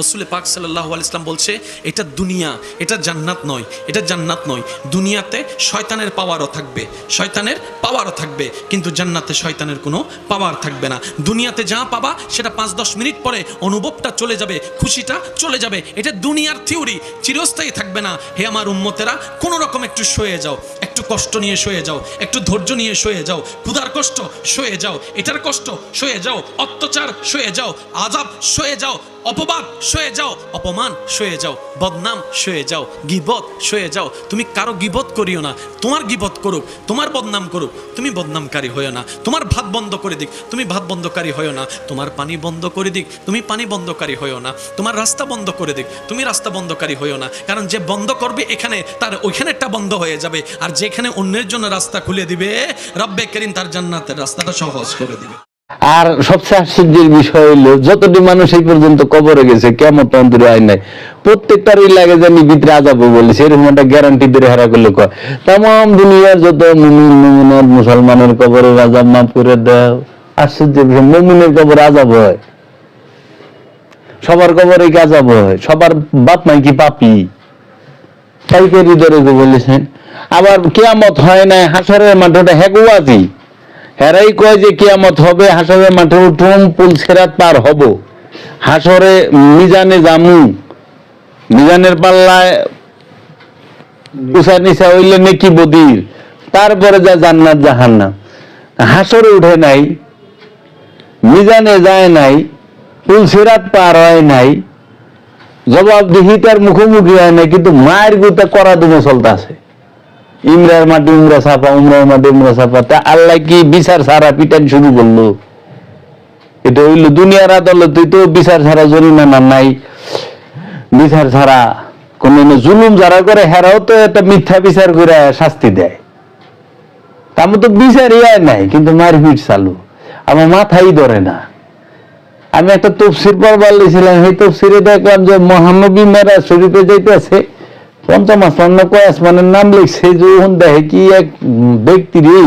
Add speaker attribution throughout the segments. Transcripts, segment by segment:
Speaker 1: রসুল পাক সাল্লাহ ইসলাম বলছে, এটা দুনিয়া, এটা জান্নাত নয়, এটা জান্নাত নয়। দুনিয়াতে শয়তানের পাওয়ারও থাকবে, শয়তানের পাওয়ারও থাকবে, কিন্তু জান্নাতে শয়তানের কোনো পাওয়ার থাকবে না। দুনিয়াতে যা পাবা, সেটা পাঁচ দশ মিনিট পরে অনুভবটা চলে যাবে, খুশিটা চলে যাবে। এটা দুনিয়ার থিওরি চিরস্থায়ী থাকবে না। হে আমার উম্মতেরা, কোনো রকম একটু সয়ে যাও, একটু কষ্ট নিয়ে সয়ে যাও, একটু ধৈর্য নিয়ে সয়ে যাও, ক্ষুধার কষ্ট সয়ে যাও, এটার কষ্ট সয়ে যাও, অত্যাচার সয়ে যাও আজাব সয়ে যাও অপবাদ সয়ে যাও, অপমান সয়ে যাও, বদনাম সয়ে যাও, গিবত সয়ে যাও। তুমি কারও গিবত করিও না, তোমার গিবত করুক, তোমার বদনাম করুক, তুমি বদনামকারী হইও না। তোমার ভাত বন্ধ করে দিক, তুমি ভাত বন্ধকারী হইও না। তোমার পানি বন্ধ করে দিক, তুমি পানি বন্ধকারী হইও না। তোমার রাস্তা বন্ধ করে দিক, তুমি রাস্তা বন্ধকারী হইও না। কারণ যে বন্ধ করবে এখানে, তার ওইখানেরটা বন্ধ হয়ে যাবে। আর যেখানে অন্যের জন্য রাস্তা খুলে দিবে, রব্বে করিম তার জান্নাতের রাস্তাটা সহজ করে দিবে।
Speaker 2: আর সবচেয়ে আশ্চর্যের বিষয় হইল, যতটি মানুষ এই পর্যন্ত কবরে গেছে কেমন অন্তরে আয় নাই। প্রত্যেকটারই লাগে জানি ভিতরে আজাবো বলেছে, এরকম একটা গ্যারান্টি দিয়ে হারা করলে কয়? তাম দুনিয়ার যত মুমিন, মুমিনাত, মুসলমানের কবরে আজাব মাফ করে দাও। আশ্চর্য বিষয়, মুমিনের কবরে আজাব হয়। সবার কবরে কি আজাব হয়? সবার বাপ মাই কি পাপি? তাই করে বলেছেন। আবার কেয়ামত হয় নাই হাসরের মাঠে ওটা হেরাই কয় যে কিয়ামত হবে, হাসরের মাঠে উঠুম, পুল সেরাত পার হব। হাসরে মিজানে জামু মিজানের পাল্লায় উষা নিশা হইলে নেকি বদির তারপরে যা জান্নাত জাহান্নাম। হাসরে উঠে নাই, মিজানে যায় নাই, পুল সেরাত পার হয় নাই জবাব দিহি মুখোমুখি হয় নাই, কিন্তু মায়ের গুতা করা দুমো চলতেছে। ইমরার মাটি উমরা সাফা, উমরার মাটি উমরা সাফা। তা আল্লাহ কি বিচার ছাড়া পিটান শুরু করল? এটা হইল দুনিয়ার আদালত তো বিচার ছাড়া জরিমানা নাই। বিচার ছাড়া কোন জুলুম যারা করে, হেরাও তো একটা মিথ্যা বিচার করে শাস্তি দেয়। তার মতো বিচার ইয়ার নাই, কিন্তু মারপিট চালু। আমার মাথাই ধরে না। আমি একটা তফসির পড়বার লিছিলাম সেই তফসিরে দেখলাম যে মহানবী মেরা শরীফে যাইতেছে। পঞ্চম আসমান কয় আসমানের নাম লিখছে যখন দেখে কি এক ব্যক্তি রে?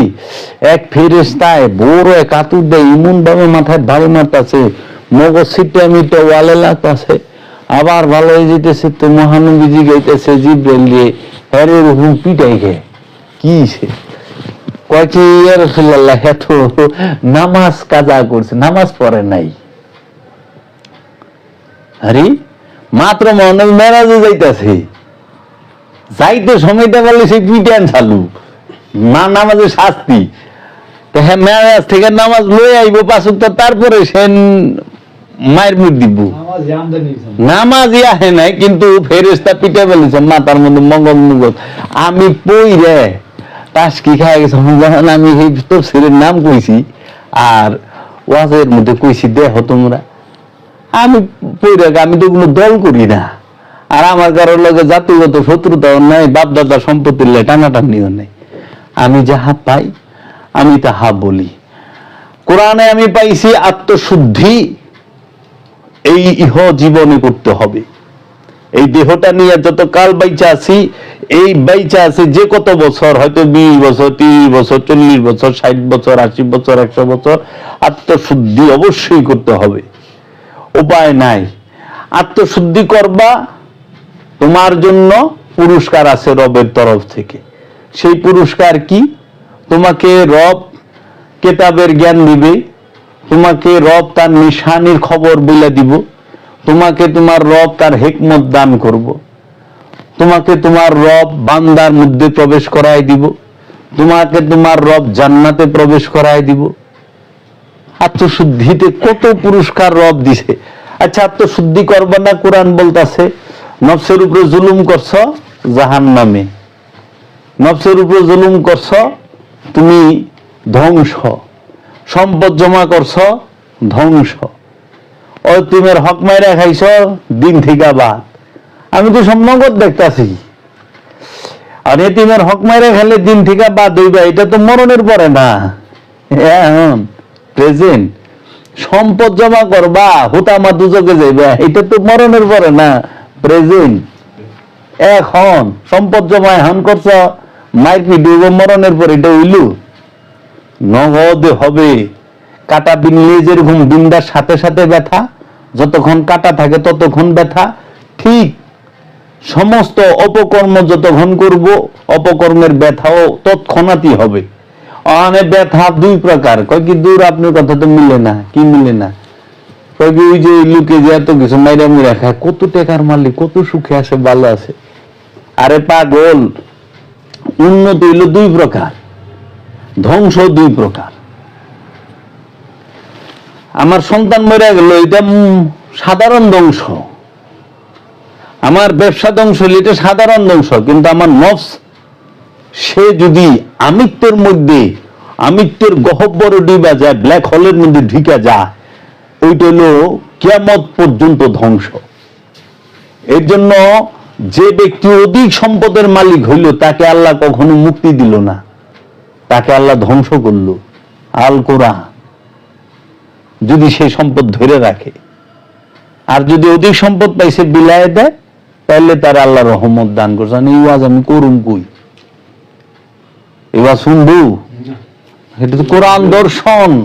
Speaker 2: এক ফেরেস্তায় বড় এক আতুর দেয় ইমন ভাবে মাথায় ঢাল মারতাছে, মগজ সিটে মিটে ওয়ালে লাগতাছে, আবার ভালো হয়ে যেতেছে তো মহানবীজি গাইতেছে জিব্রেল দিয়ে হ্যারে রকম পিটাই গে। কি সে? কয় কি, ইয়া রাসূলুল্লাহ, এত নামাজ কাজা করছে, নামাজ পড়ে নাই। আরে, মাত্র মহানবী মেরাজে যাইতাছে। যাইতে সময়টা বললে সেই পিটান চালু। মা নামাজের শাস্তি। তো হ্যাঁ মেরাজ থেকে নামাজ লয়ে আইব পাঁচক তো তারপরে সে মায়ের মুখ দিব। নামাজ আহে নাই কিন্তু ফেরেস্তা পিঠে ফেলেছে মাথার মধ্যে মঙ্গল মুগল। আমি পই রে তাস কি খাই গেছে যখন আমি এই তফসিলের নাম কইছি আর ওয়াজের মধ্যে কইছি দেহ তোমরা। আমি পইরে আমি তো কোনো দল করি না। আর আমার কারোর লগে জাতিগত শত্রুতাও নাই বাপ দাদা সম্পত্তির লাই টানাটানিও নাই। আমি যাহা পাই, আমি তাহা বলি। কোরআনে আমি পাইছি আত্মশুদ্ধি, এই ইহ জীবনে করতে হবে। এই দেহটা নিয়ে যত কাল বাইচা আছি, এই বাইচা আছে যে কত বছর, হয়তো বিশ বছর, তিরিশ বছর, চল্লিশ বছর, ষাট বছর, আশি বছর, একশো বছর, আত্মশুদ্ধি অবশ্যই করতে হবে। উপায় নাই। আত্মশুদ্ধি করবা তোমার জন্য পুরস্কার আছে রবের তরফ থেকে। সেই পুরস্কার কি? তোমাকে রব কেতাবের জ্ঞান দিবে, তোমাকে রব তার নিশানির খবর বলে দিব, তোমাকে তোমার রব তার হেকমত দান করব। তোমাকে তোমার রব বান্দার মধ্যে প্রবেশ করায় দিব, তোমাকে তোমার রব জান্নাতে প্রবেশ করায় দিব। আত্মশুদ্ধিতে কত পুরস্কার রব দিছে। আচ্ছা আত্মশুদ্ধি করবা না? কোরআন বলতাছে নফসের উপরে জুলুম করছ জাহান নামে নফসের উপরে জুলুম করছ, তুমি ধ্বংস। সম্পদ জমা করছ, ধ্বংস। ও হক মাইরা খাইছ, দিন থেকে বাদ। আমি তো সব নগদ দেখতাছি। আর এতিমের হক মাইরা খেলে দিন থেকে বাদ হইবা, এটা তো মরণের পরে না। এখন, প্রেজেন্ট। সম্পদ জমা করবা, হুতামা দুজকে যাইবা, এটা তো মরণের পরে না। প্রেজেন্ট এখন সম্পদ করছ ভিডিও মরণের পর এটা নগদ হবে, কাটা সাথে সাথে ব্যথা, যতক্ষণ কাটা থাকে ততক্ষণ ব্যথা। ঠিক সমস্ত অপকর্ম যতক্ষণ করব, অপকর্মের ব্যথাও তৎক্ষণাৎই হবে। অনেক ব্যথা দুই প্রকার। কয় কি দূর, আপনার কথা তো মিলে না, কি মিলে না? কয় ওই যে লোকে যে এত কিছু মাইরা মুইরা খায়, কত টাকার মালিক, কত সুখে আছে, ভালো আছে। আরে পাগল, উন্নতি হইল দুই প্রকার, ধ্বংস দুই প্রকার। আমার সন্তান মরে গেল, এটা সাধারণ ধ্বংস। আমার ব্যবসা ধ্বংস হইলে এটা সাধারণ ধ্বংস, কিন্তু আমার নফস, সে যদি আমিত্বের মধ্যে, আমিত্বের গহব্বর ডিবা যায় ব্ল্যাক হোলের মধ্যে ঢিকা যায় ওইটা হলো কেমত পর্যন্ত ধ্বংস। এর জন্য যে ব্যক্তি অধিক সম্পদের মালিক হইল, তাকে আল্লাহ কখনো মুক্তি দিল না। তাকে আল্লাহ ধ্বংস করল। আল কোরআন। যদি সেই সম্পদ ধরে রাখে। আর যদি অধিক সম্পদ পাইছে বিলায় দেয় তাহলে তার আল্লাহ রহমত দান করছেন এই ওয়াজ আমি করুম কই? এবার শুনবু? এটা তো কোরআন দর্শন।